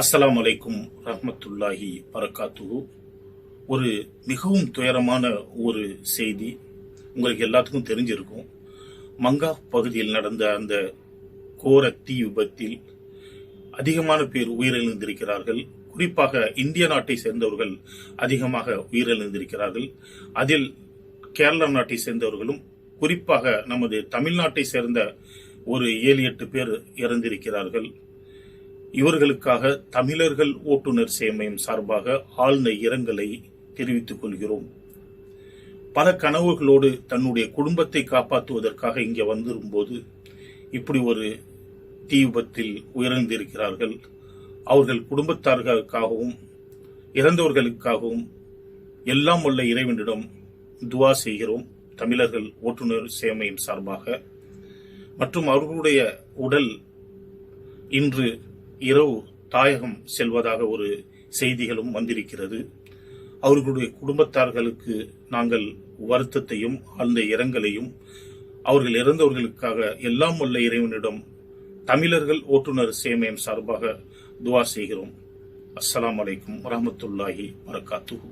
அஸ்லாம் அலைக்கும் ரஹ்மத்துல்லாஹி பரக்காத்துஹு. ஒரு மிகவும் துயரமான ஒரு செய்தி உங்களுக்கு எல்லாத்துக்கும் தெரிஞ்சிருக்கும். மங்கா பகுதியில் நடந்த அந்த கோர தீ விபத்தில் அதிகமான பேர் உயிரிழந்திருக்கிறார்கள். குறிப்பாக இந்திய நாட்டை சேர்ந்தவர்கள் அதிகமாக உயிரிழந்திருக்கிறார்கள். அதில் கேரளா நாட்டை சேர்ந்தவர்களும் குறிப்பாக நமது தமிழ்நாட்டை சேர்ந்த ஒரு ஏழு எட்டு பேர் இறந்திருக்கிறார்கள். இவர்களுக்காக தமிழர்கள் ஓட்டுநர் சேமையம் சார்பாக ஆழ்ந்த இரங்கலை தெரிவித்துக் கொள்கிறோம். பல கனவுகளோடு தன்னுடைய குடும்பத்தை காப்பாற்றுவதற்காக இங்கே வந்திருக்கும்போது இப்படி ஒரு தீ விபத்தில் உயர்ந்திருக்கிறார்கள் அவர்கள் குடும்பத்தார்களுக்காகவும் இறந்தவர்களுக்காகவும் எல்லாம் உள்ள இறைவனிடம் துவா செய்கிறோம். தமிழர்கள் ஓட்டுநர் சேமையின் சார்பாக. மற்றும் அவர்களுடைய உடல் இன்று இரவு தாயகம் செல்வதாக ஒரு செய்திகளும் வந்திருக்கிறது. அவர்களுடைய குடும்பத்தார்களுக்கு நாங்கள் வருத்தத்தையும் ஆழ்ந்த இரங்கலையும் அவர்கள் இறந்தவர்களுக்காக எல்லாம் உள்ள இறைவனிடம் தமிழர்கள் ஓட்டுநர் சேமயம் சார்பாக துவா செய்கிறோம். அஸ்லாம் அலைக்கும் வரமத்துல்லாஹி வரகாத்துஹு